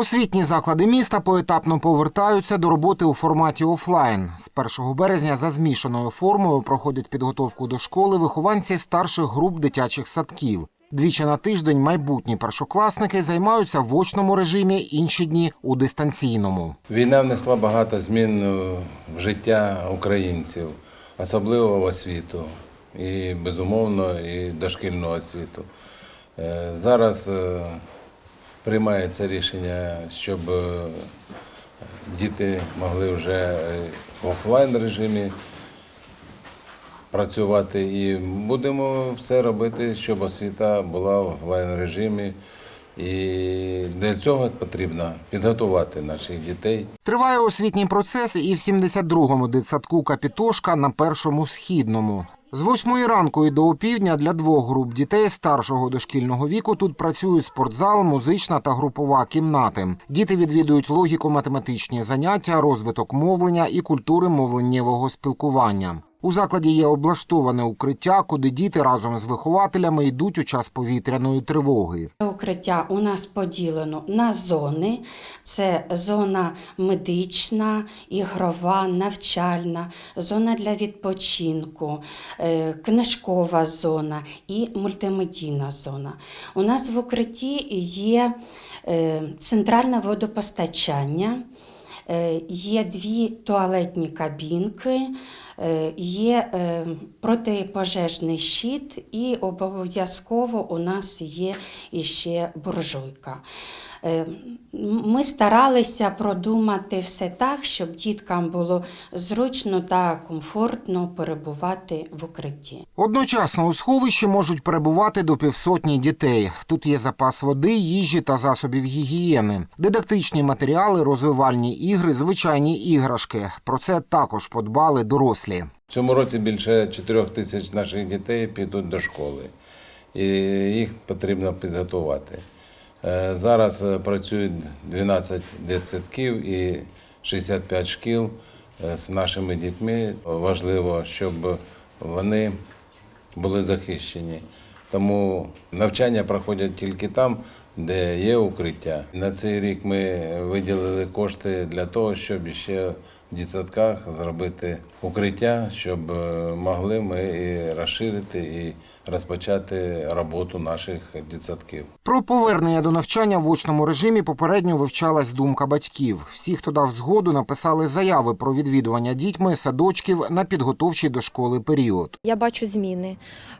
Освітні заклади міста поетапно повертаються до роботи у форматі офлайн. З 1 березня за змішаною формою проходять підготовку до школи вихованці старших груп дитячих садків. Двічі на тиждень майбутні першокласники займаються в очному режимі, інші дні у дистанційному. Війна внесла багато змін в життя українців, особливо в освіту і, безумовно, і дошкільну освіту. Е, Зараз е, приймається рішення, щоб е, діти могли вже е, в офлайн режимі працювати і будемо все робити, щоб освіта була в офлайн режимі. І для цього потрібно підготувати наших дітей. Триває освітній процес і в 72-му дитсадку Капітошка на першому східному. З восьмої ранку і до опівдня для двох груп дітей старшого дошкільного віку тут працюють спортзал, музична та групова кімнати. Діти відвідують логіко-математичні заняття, розвиток мовлення і культури мовленнєвого спілкування. У закладі є облаштоване укриття, куди діти разом з вихователями йдуть у час повітряної тривоги. Укриття у нас поділено на зони: це зона медична, ігрова, навчальна, зона для відпочинку, е, книжкова зона і мультимедійна зона. У нас в укритті є е, центральне водопостачання. Е, Є дві туалетні кабінки, е, є е, протипожежний щит, і обов'язково у нас є іще буржуйка. Е, Ми старалися продумати все так, щоб діткам було зручно та комфортно перебувати в укритті. Одночасно у сховищі можуть перебувати до півсотні дітей. Тут є запас води, їжі та засобів гігієни, дидактичні матеріали, розвивальні ігри, звичайні іграшки. Про це також подбали дорослі. В цьому році більше 4 тисяч наших дітей підуть до школи, і їх потрібно підготувати. Е, Зараз е, працюють 12 дитсадків і 65 шкіл е, з нашими дітьми. Важливо, щоб вони були захищені. Тому навчання проходять тільки там, де є укриття. На цей рік ми виділили кошти для того, щоб ще в дитсадках зробити укриття, щоб е, могли ми і розширити і розпочати роботу наших дитсадків. Про повернення до навчання в очному режимі попередньо вивчалась думка батьків. Всі, хто дав згоду, написали заяви про відвідування дітьми садочків на підготовчий до школи період. Я бачу зміни.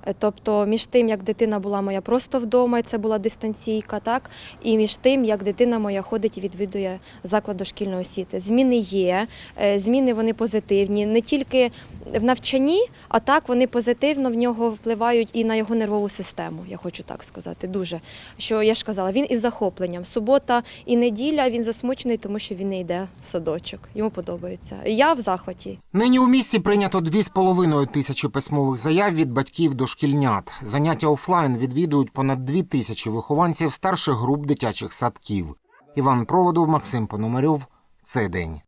Е, Тобто, між тим, як дитина була моя просто вдома, і це була дистанційка, так і між тим, як дитина моя ходить і відвідує заклад дошкільної освіти. Зміни є, е, зміни вони позитивні, не тільки в навчанні, а так вони позитивно в нього впливають і на його нервову систему. Я хочу так сказати. Дуже що я ж казала, він із захопленням. Субота і неділя він засмучений, тому що він не йде в садочок. Йому подобається. Я в захваті. Нині у місті прийнято 2,5 тисячі письмових заяв від батьків дошкільнят. Заняття офлайн відвідують понад 2 тисячі вихованців старших груп дитячих садків. Іван Проводов, Максим Пономарьов. Цей день.